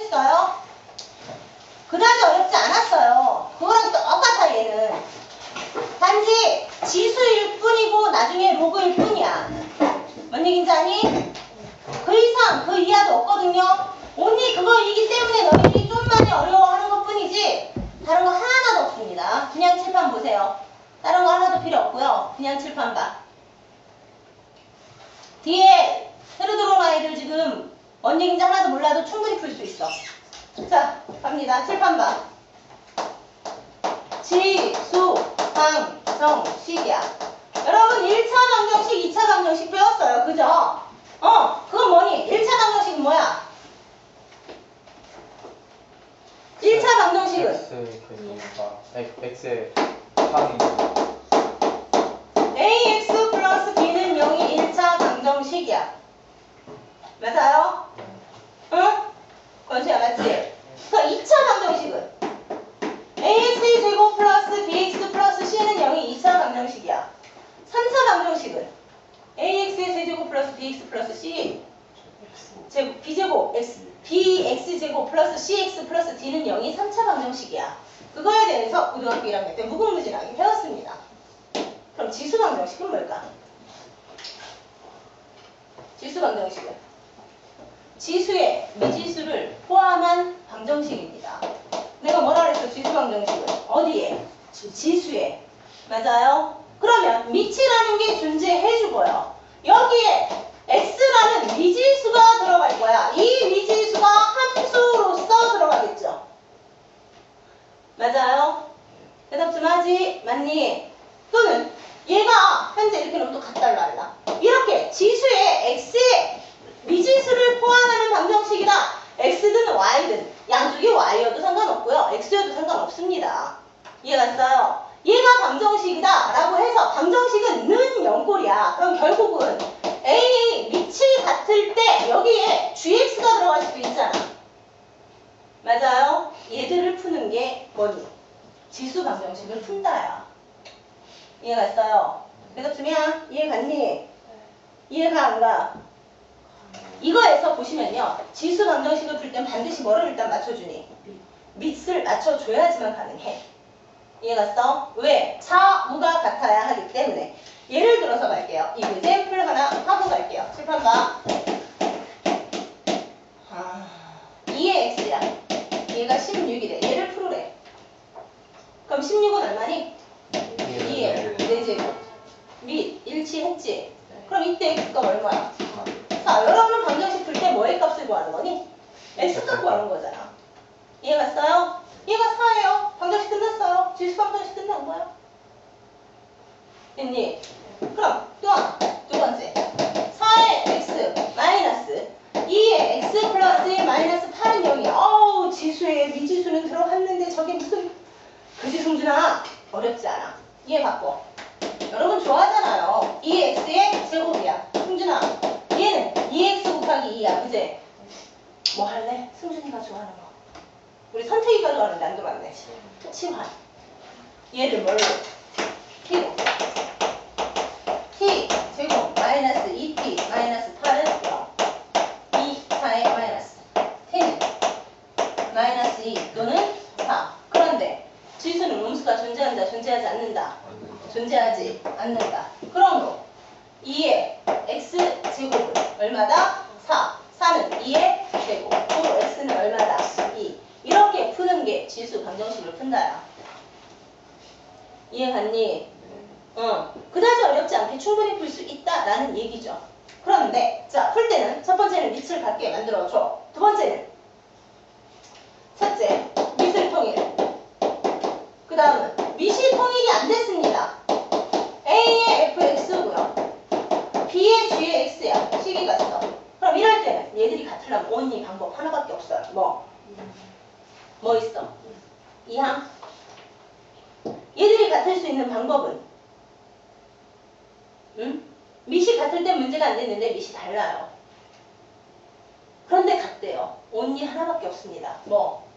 했어요? 그다지 어렵지 않았어요. 그거랑 똑같아 얘는. 단지 지수일 뿐이고 나중에 로그일 뿐이야. 뭔 얘기인지 아니? 그 이상 그 이하도 없거든요. 언니 그거이기 때문에 너희들이 좀 많이 어려워하는 것 뿐이지 다른 거 하나도 없습니다. 그냥 칠판 보세요. 다른 거 하나도 필요 없고요. 그냥 칠판 봐. 뒤에 새로 들어온 아이들 지금 뭔 얘기인지 하나도 몰라도 충분히 풀 수 있어. 자, 갑니다. 칠판 봐. 지 수, 방 정, 식이야. 여러분 1차 방정식, 2차 방정식 배웠어요. 그죠? 어, 그건 뭐니? 1차 방정식은 뭐야? 1차 방정식은 X 그니까 X의 항이 ax 플러스 b는 0이 1차 방정식이야. 맞아요? 응? 권수야 맞지? 그 2차 방정식은 ax 제곱 플러스 bx 플러스 c는 0이 2차 방정식이야. 3차 방정식은 ax의 세제곱 플러스 bx 플러스 c 제곱 b제곱 x bx 제곱 플러스 cx 플러스 d는 0이 3차 방정식이야. 그거에 대해서 고등학교 1학년 때 무궁무진하게 배웠습니다. 그럼 지수 방정식은 뭘까? 지수 방정식은 지수의 미지수를 포함한 방정식입니다. 내가 뭐라 그랬어? 지수 방정식은 어디에? 지수에. 맞아요? 그러면 미치라는 게 존재해 주고요. 여기에 x라는 미지수가 들어갈 거야. 이 미지수가 함수로서 들어가겠죠. 맞아요? 대답 좀 하지? 맞니? 또는 얘가 현재 이렇게 놓으면 또 같달라 할라. 이렇게 지수의 x의 미지수를 포함하는 방정식이다. x든 y든 양쪽이 y여도 상관없고요. x여도 상관없습니다. 이해갔어요? 얘가 방정식이다 라고 해서 방정식은 는 영꼴이야. 그럼 결국은 a 밑이 같을 때 여기에 gx가 들어갈 수도 있잖아. 맞아요? 얘들을 푸는 게 뭐니? 지수 방정식을 푼다야. 이해갔어요? 대답주면 이해갔니? 이해가 안 가? 이거에서 보시면요. 지수 방정식을 풀 땐 반드시 뭐를 일단 맞춰주니? 밑을 맞춰줘야지만 가능해. 이해갔어? 왜? 차우가 같아야 하기 때문에. 예를 들어서 갈게요. 이그젠플 하나 하고 갈게요. 칠판 봐. 아, 2의 x야. 얘가 16이래. 얘를 풀으래. 그럼 16은 얼마니? 2에 4제곱. 밑 일치했지? 그럼 이때 x가 얼마야? 자, 여러분은 방정식 풀 때 뭐의 값을 구하는 거니? x 값 구하는 거잖아. 이해갔어요? 얘가 4예요. 방정식 끝났어요. 지수 방정식 끝난 거야. 됐니? 그럼 또 하나. 두 번째. 4의 x 마이너스 2의 x 플러스 1 마이너스 8은 0이야. 어우, 지수에 미지수는 들어갔는데 저게 무슨 그지 승준아? 어렵지 않아. 이해 갖고. 여러분 좋아하잖아요. 2x의 제곱이야. 승준아, 얘는 2x 곱하기 2야. 그제? 뭐 할래? 승준이가 좋아하는 거. 우리 선택이가 좋아하는데 안 들어왔네. 치환. 얘를 뭘로? t로. t 제곱 마이너스 2t 마이너스 8은 0. 2, 4의 마이너스. t는 마이너스 2 또는 4. 그런데 음수가 존재한다, 존재하지 않는다. 존재하지 않는다. 그러므로 2의 x 제곱은 얼마다? 4. 4는 2의 제곱. 또 x는 얼마다? 2. 이렇게 푸는 게 지수 방정식을 푼다야. 이해갔니? 어. 그다지 어렵지 않게 충분히 풀 수 있다라는 얘기죠. 그런데 자, 풀 때는 첫 번째는 밑을 갖게 만들어줘. 두 번째는 첫째, 밑을 통일. 그 다음은 밑이 통일이 안 됐습니다. A의 fx고요. B의 g의 x야. 식이 갔어. 그럼 이럴 때는 얘들이 같으려면 only 방법 하나밖에 없어요. 뭐? 뭐 있어? 이항? 얘들이 같을 수 있는 방법은? 응? 밑이 같을 때 문제가 안 됐는데 밑이 달라요. 그런데 같대요. only 하나밖에 없습니다. 뭐?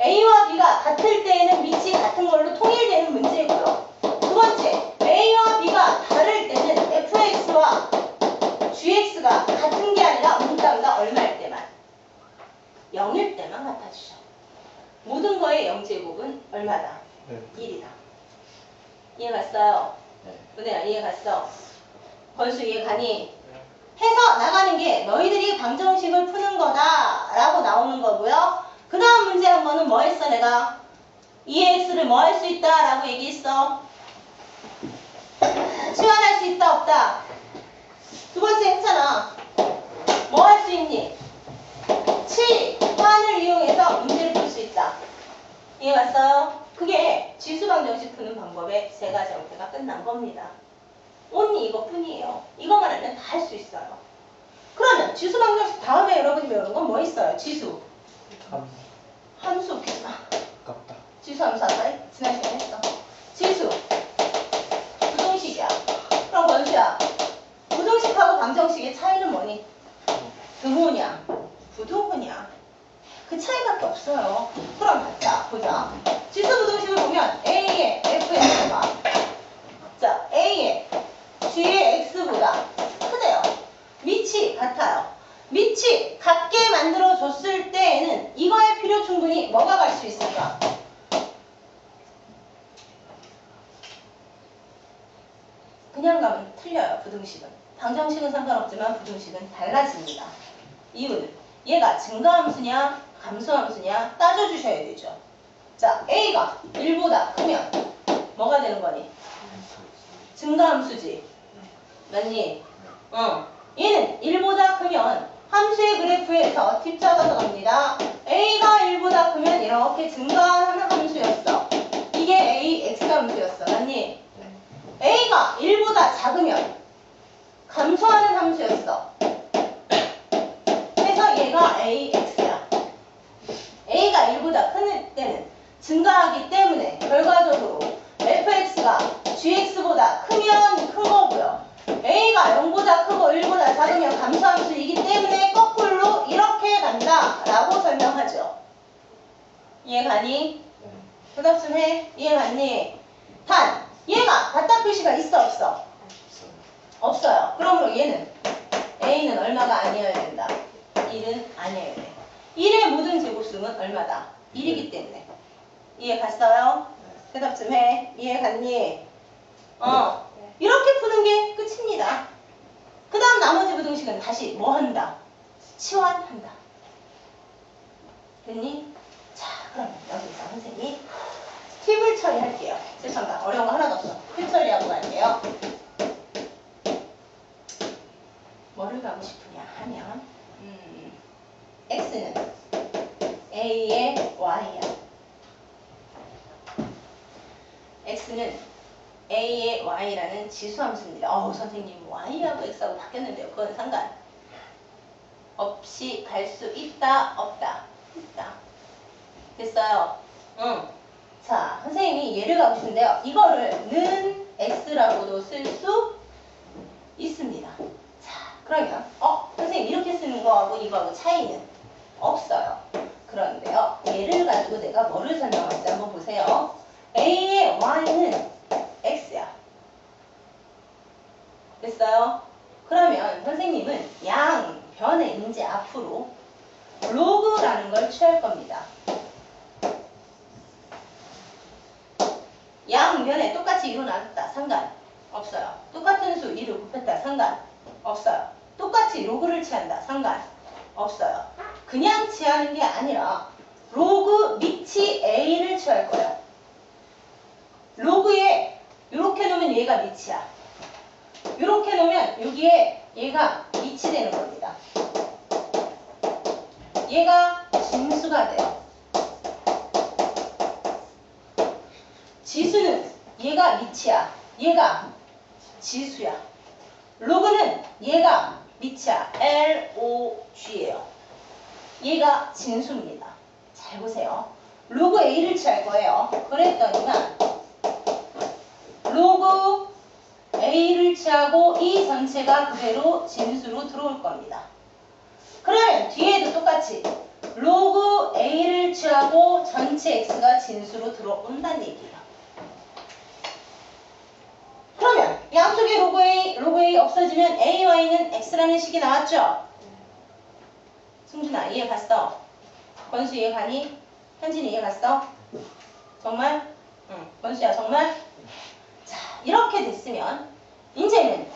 A와 B가 같을 때에는 밑이 같은 걸로 통일되는 문제고요. 두 번째, A와 B가 다를 때는 fx와 gx가 같은 게 아니라 문자가 얼마일 때만. 0일 때만 갖다주셔. 모든 거의 0제곱은 얼마다? 네. 1이다. 이해 갔어요? 네. 은혜야 이해 갔어? 건수 이해 가니? 해서 나가는 게 너희들이 방정식을 푸는 거다 라고 나오는 거고요. 그 다음 문제 한 거는 뭐 했어 내가? 2x를 뭐 할 수 있다 라고 얘기했어. 치환할 수 있다 없다? 두 번째 했잖아. 뭐 할 수 있니? 7환을 이용해서 문제를 풀 수 있다. 이해 갔어요? 그게 지수 방정식 푸는 방법의 세 가지 형태가 끝난 겁니다. 온리 이것뿐이에요. 이것만 하면 다 할 수 있어요. 그러면 지수 방정식 다음에 여러분이 배우는 건 뭐 있어요? 지수. 참 함수 웃기지 마. 아깝다. 지수 함수 아까 지난 시간에 했어. 지수. 부동식이야. 그럼 건수야. 부동식하고 방정식의 차이는 뭐니? 등호냐? 부등호냐? 그 차이밖에 없어요. 그럼 자 보자. 지수 부동식을 보면 A의 F의 X가 자 A의 G의 X보다 크대요. 밑이 같아요. 밑이 같게 만들어 줬을 때에는 이거의 필요 충분히 뭐가 갈 수 있을까? 그냥 가면 틀려요. 부등식은. 방정식은 상관없지만 부등식은 달라집니다. 이유는 얘가 증가함수냐 감소함수냐 따져주셔야 되죠. 자, A가 1보다 크면 뭐가 되는 거니? 증가함수지. 맞니? 어. 얘는 1보다 크면 함수의 그래프에서 뒷잡아서 갑니다. A가 1보다 크면 이렇게 증가하는 함수였어. 이게 A, X 함수였어. 맞니? A가 1보다 작으면 감소하는 함수였어. 얘가 AX야. A가 1보다 큰 때는 증가하기 때문에 결과적으로 fx가 gx보다 크면 큰 거고요. A가 0보다 크고 1보다 작으면 감소함수이기 때문에 거꾸로 이렇게 간다 라고 설명하죠. 이해가니? 네. 대답 좀 해. 이해갔니? 단, 얘가 같다 표시가 있어 없어? 없어요. 없어요. 그러므로 얘는 A는 얼마가 아니어야 된다. 1은 아니어야 돼. 1의 모든 제곱수는 얼마다? 1이기 때문에. 이해 갔어요? 네. 대답 좀 해. 이해 갔니? 어. 이렇게 푸는 게 끝입니다. 그 다음 나머지 부등식은 다시 뭐 한다? 치환한다. 됐니? 자, 그럼 여기서 선생님이 팁을 처리할게요. 죄송합니다. 어려운 거 하나도 없어. 팁 처리하고 갈게요. 뭐를 가고 싶으냐 하면 음, x는 a의 y야. x는 a의 y라는 지수함수입니다. 어우 선생님 y하고 x하고 바뀌었는데요. 그건 상관 없이 갈 수 있다 없다 있다. 됐어요. 응. 자 선생님이 예를 가고 싶은데요. 이거를 는 x라고도 쓸 수 있습니다. 자, 그러면 어, 선생님 이렇게 쓰는 거하고 이거하고 차이는 없어요. 그런데요. 얘를 가지고 내가 뭐를 설명할지 한번 보세요. A의 Y는 X야. 됐어요? 그러면 선생님은 양 변의 인지 앞으로 로그라는 걸 취할 겁니다. 양변에 똑같이 일어났다. 상관 없어요. 똑같은 수 2를 곱했다. 상관 없어요. 똑같이 로그를 취한다. 상관 없어요. 그냥 취하는 게 아니라 로그 밑이 A를 취할 거예요. 로그에 이렇게 놓으면 얘가 밑이야. 이렇게 놓으면 여기에 얘가 밑이 되는 겁니다. 얘가 진수가 돼요. 지수는 얘가 밑이야. 얘가 지수야. 로그는 얘가 밑이야. LOG예요. 얘가 진수입니다. 잘 보세요. 로그 A를 취할 거예요. 그랬더니만 로그 A를 취하고 이 전체가 그대로 진수로 들어올 겁니다. 그러면 뒤에도 똑같이 로그 A를 취하고 전체 X가 진수로 들어온다는 얘기예요. 그러면 양쪽에 로그 A, 로그 A 없어지면 AY는 X라는 식이 나왔죠? 승준아 이해 갔어? 권수 이해 가니? 현진이 이해 갔어? 정말? 응. 권수야 정말? 자 이렇게 됐으면 이제는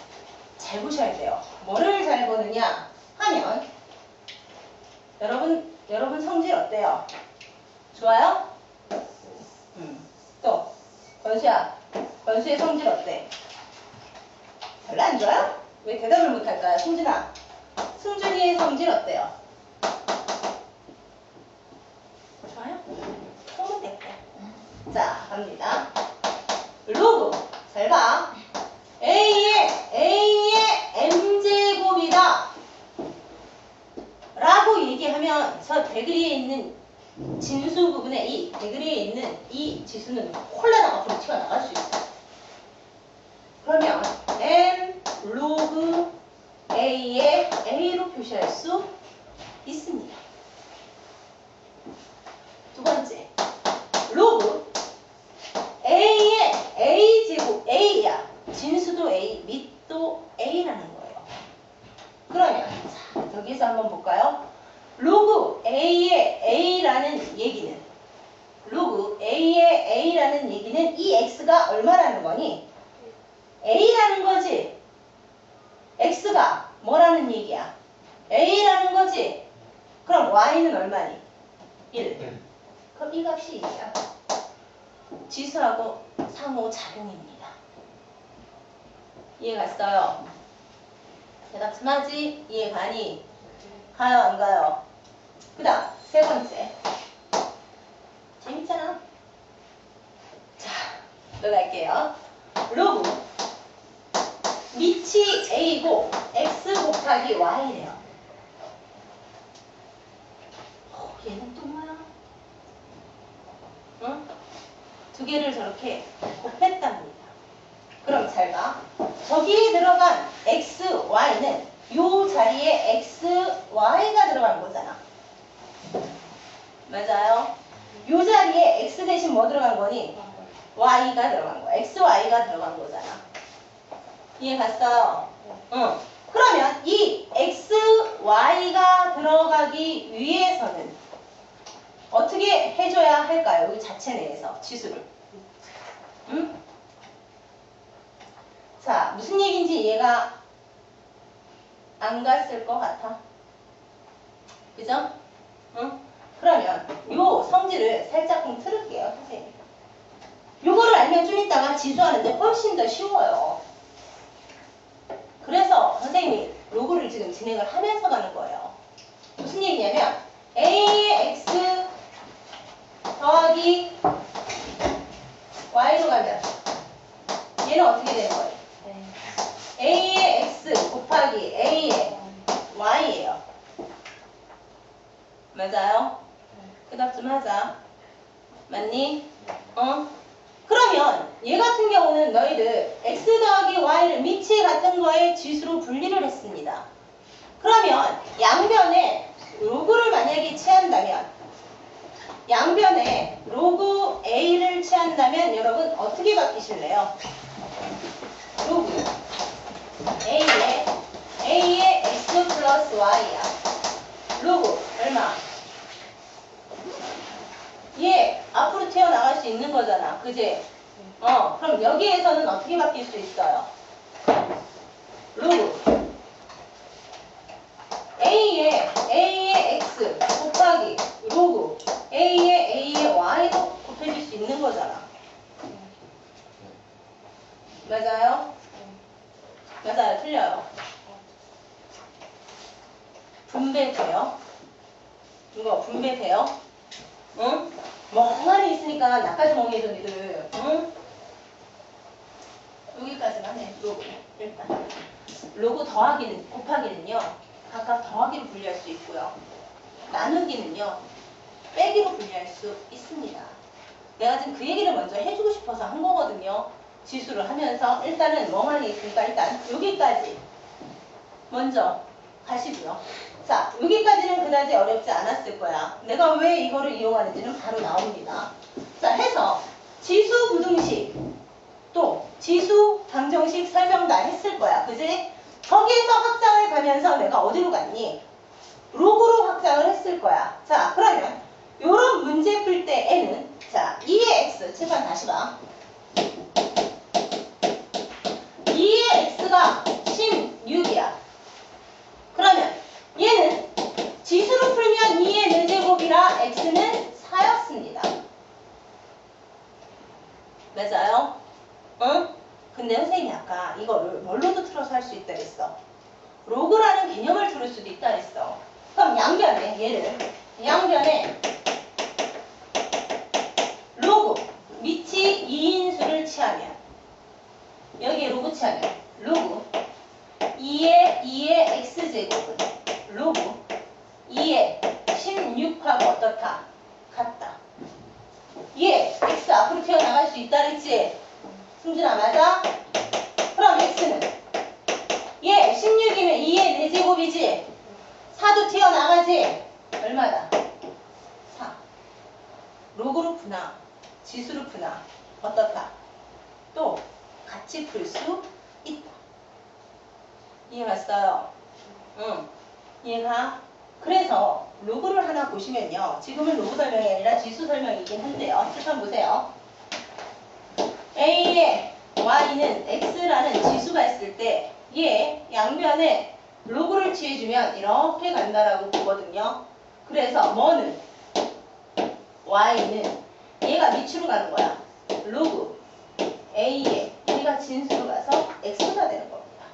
잘 보셔야 돼요. 뭐를 잘 보느냐 하면 여러분 여러분 성질 어때요? 좋아요? 음. 또 권수야 권수의 성질 어때? 별로 안 좋아요? 왜 대답을 못할까요? 승준아 승준이의 성질 어때요? 좋아요? 그러면 됐고 자 갑니다 로그 잘 봐. A의 A의 m제곱이다. 라고 대그리에 있는 진수 부분에 이 대그리에 있는 이 지수는 콜라당 앞으로 튀어나갈 수 있어요. 그러면 m 로그 A의 A로 표시할 수 있습니다. 두 번째, 로그 A의 A 제곱 A야. 진수도 A, 밑도 A라는 거예요. 그러면 자, 여기서 한번 볼까요? 로그 A의 A라는 얘기는 로그 A의 A라는 얘기는 이 X가 얼마라는 거니? A라는 거지. X가 뭐라는 얘기야? A라는 거지. 그럼 Y는 얼마니? 1. 그럼 이 값이 1이야. 지수하고 상호 작용입니다. 이해 갔어요? 대답 좀 하지? 이해 가니? 가요, 안 가요? 그 다음, 세 번째. 재밌잖아? 자, 들어갈게요. 로그. 밑이 A고, X 곱하기 Y래요. 어, 얘는 또 뭐야? 응? 두 개를 저렇게 곱했답니다. 그럼 잘 봐. 저기에 들어간 x, y는 요 자리에 x, y가 들어간 거잖아. 맞아요? 요 자리에 x 대신 뭐 들어간 거니? y가 들어간 거야. x, y가 들어간 거잖아. 이해 갔어요? 응. 그러면 이 x, y가 들어가기 위해서는 어떻게 해줘야 할까요? 이 자체 내에서 지수를. 응? 자, 무슨 얘기인지 이해가 안 갔을 것 같아. 그죠? 응? 그러면 요 성질을 살짝쿵 틀을게요, 선생님. 요거를 알면 좀 이따가 지수하는데 훨씬 더 쉬워요. 그래서 선생님이 로그를 지금 진행을 하면서 가는 거예요. 무슨 얘기냐면 A의 X 더하기 Y로 가면 얘는 어떻게 되는 거예요? A의 X 곱하기 A의 Y예요. 맞아요? 그답좀 하자. 맞니? 어? 그러면 얘 같은 경우는 너희들 X 더하기 Y를 밑이 같은 거에 지수로 분리를 했습니다. 그러면 양변에 로그를 만약에 취한다면 양변에 로그 A를 취한다면 여러분 어떻게 바뀌실래요? 로그 A의 A의 X 플러스 Y야. 로그 얼마? 얘 앞으로 튀어나갈 수 있는 거잖아. 그지? 어, 그럼 여기에서는 어떻게 바뀔 수 있어요? 로그 A의 A의 X 곱하기 로그 A의 A의 Y도 곱해질 수 있는 거잖아. 맞아요? 맞아요. 틀려요. 분배돼요? 이거 분배돼요? 응? 멍하니 있으니까 나까지 멍해져 니들. 응? 여기까지만 해 로그 일단. 로그 더하기는 곱하기는요 각각 더하기로 분리할 수 있고요. 나누기는요 빼기로 분리할 수 있습니다. 내가 지금 그 얘기를 먼저 해주고 싶어서 한 거거든요. 지수를 하면서 일단은 멍하니 있으니까 일단 여기까지 먼저 가시고요 자, 여기까지는 그다지 어렵지 않았을 거야. 내가 왜 이거를 이용하는지는 바로 나옵니다. 자, 해서 지수 부등식 또 지수 방정식 설명 다 했을 거야. 그지? 거기에서 확장을 가면서 내가 어디로 갔니? 로그로 확장을 했을 거야. 자, 그러면 요런 문제 풀때 n은 자, 2의 x 칠판 다시 봐. 2의 x가 16이야. 그러면 얘는 지수로 풀면 2의 4제곱이라 x는 4였습니다. 맞아요? 응? 근데 선생님이 아까 이거를 뭘로도 틀어서 할 수 있다 그랬어. 로그라는 개념을 들을 수도 있다 그랬어. 그럼 양변에 얘를 양변에 로그 밑이 2인수를 취하면 여기에 로그 취하면 로그 2의 2의 x제곱은 로그 2의 16하고 어떻다? 같다. 얘 x 앞으로 튀어나갈 수 있다 그랬지? 승준아 맞아? 그럼 x는 얘 16이면 2의 4제곱이지? 4도 튀어나가지? 얼마다? 4 로그로 푸나 지수로 푸나 어떻다? 또 같이 풀 수 있다 이해갔어요? 응 이해가? 그래서 로그를 하나 보시면요 지금은 로그 설명이 아니라 지수 설명이긴 한데요 칠판 보세요 A의 Y는 X라는 지수가 있을 때 얘 양변에 로그를 취해주면 이렇게 간다라고 보거든요. 그래서 뭐는 Y는 얘가 밑으로 가는 거야. 로그 A에 진수로 가서 X가 되는 겁니다.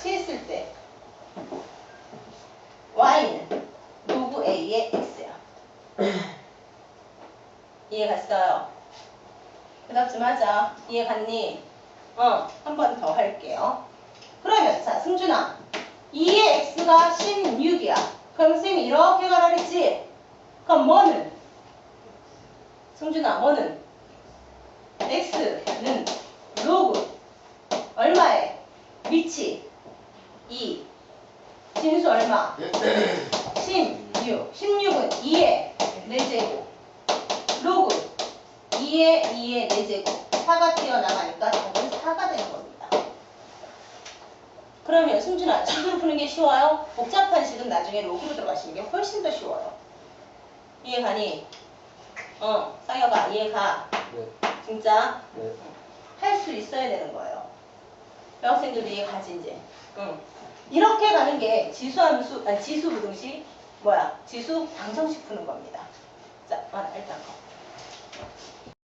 취했을 때 Y는 로그 A의 X야. 이해 갔어요? 대답 좀 하자. 이해 갔니? 어, 한 번 더 할게요. 그러면, 자, 승준아. 2의 x가 16이야. 그럼 쌤이 이렇게 가라 그랬지? 그럼 뭐는? 승준아, 뭐는? X는 로그 얼마에? 위치 2 진수 얼마? 16 16은 2의 4제곱 로그 2의 2의 4제곱 4가 튀어나가니까 답은 4가 되는 겁니다. 그러면 승준아 식으로 푸는 게 쉬워요? 복잡한 식은 나중에 로그로 들어가시는 게 훨씬 더 쉬워요. 이해 가니? 어, 싸여가 이해 가. 네. 진짜 네. 할 수 있어야 되는 거예요. 여학생들도 이해가지 이제. 응. 이렇게 가는 게 지수함수, 아니 지수 부등식 뭐야? 지수 방정식 푸는 겁니다. 자, 아, 일단 거.